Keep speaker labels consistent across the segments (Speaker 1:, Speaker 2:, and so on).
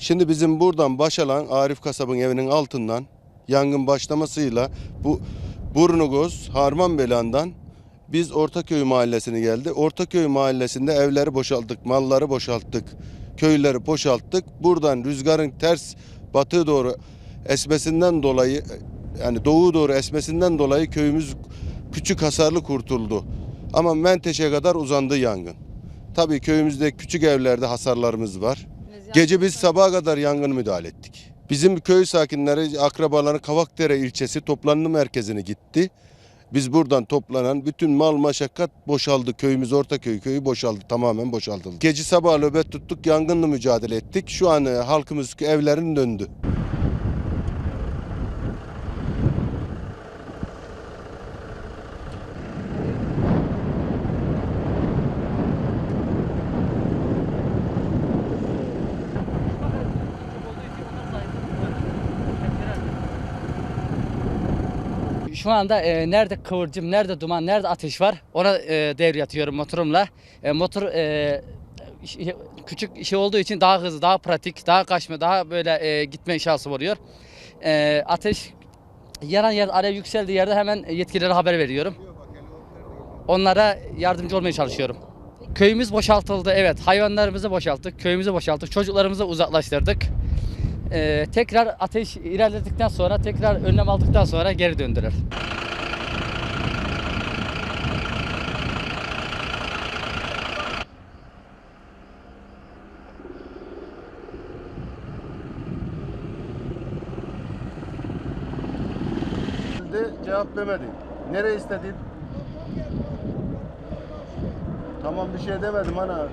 Speaker 1: Şimdi bizim buradan Başalan Arif Kasab'ın evinin altından yangın başlamasıyla bu Burnugoz Harman Belan'dan biz Ortaköy mahallesine geldi. Ortaköy mahallesinde evleri boşalttık, malları boşalttık, köyleri boşalttık. Buradan rüzgarın ters batıya doğru esmesinden dolayı yani doğu doğru esmesinden dolayı köyümüz küçük hasarlı kurtuldu. Ama Menteşe'ye kadar uzandı yangın. Tabii köyümüzde küçük evlerde hasarlarımız var. Gece biz sabaha kadar yangın müdahale ettik. Bizim köy sakinleri, akrabaları Kavakdere ilçesi toplanma merkezine gitti. Biz buradan toplanan bütün mal maşakkat boşaldı. Köyümüz Ortaköy köyü boşaldı. Tamamen boşaltıldı. Gece sabah nöbet tuttuk. Yangınla mücadele ettik. Şu an e, halkımız evlerin döndü.
Speaker 2: Şu anda e, nerede kıvılcım, nerede duman, nerede ateş var ona e, devre atıyorum motorumla. E, motor e, şey- küçük şey olduğu için daha hızlı, daha pratik, daha kaçma, daha böyle e, gitme şansı oluyor. E, ateş yanan yer, alev yükseldiği yerde hemen yetkililere haber veriyorum. Onlara yardımcı olmaya çalışıyorum. Köyümüz boşaltıldı, evet. Hayvanlarımızı boşalttık, köyümüzü boşalttık, çocuklarımızı uzaklaştırdık. Ee, tekrar ateş ilerledikten sonra tekrar önlem aldıktan sonra geri döndüler.
Speaker 1: Cevap vermedi. Nereye istedin? Tamam bir şey demedim ana.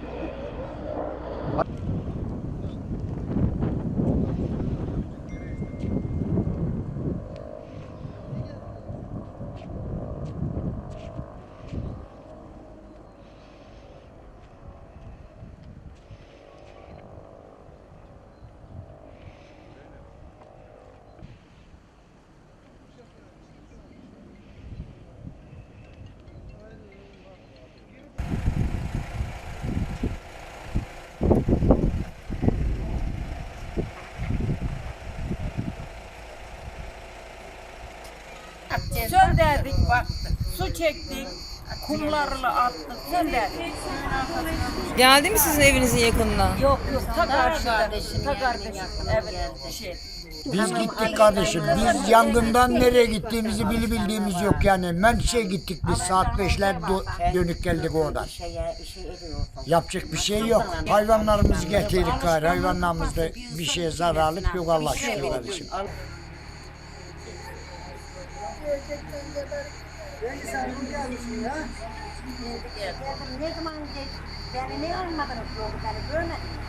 Speaker 3: Sönderdik baktık. Su çektik. Kumlarla attık. Sönderdik.
Speaker 4: Geldi mi sizin evinizin yakınına?
Speaker 3: Yok yok ta karşıda. Ta kardeşim. Evet şey.
Speaker 5: Biz gittik kardeşim. Biz yangından nereye gittiğimizi bili bildiğimiz yok yani. Menşe gittik biz saat beşler do- dönük geldik oradan. Yapacak bir şey yok. Hayvanlarımızı getirdik gayrı. Hayvanlarımızda bir şeye zararlık yok Allah şükür kardeşim.
Speaker 6: Ne zaman beni ne anladınız yolu beni görmediniz.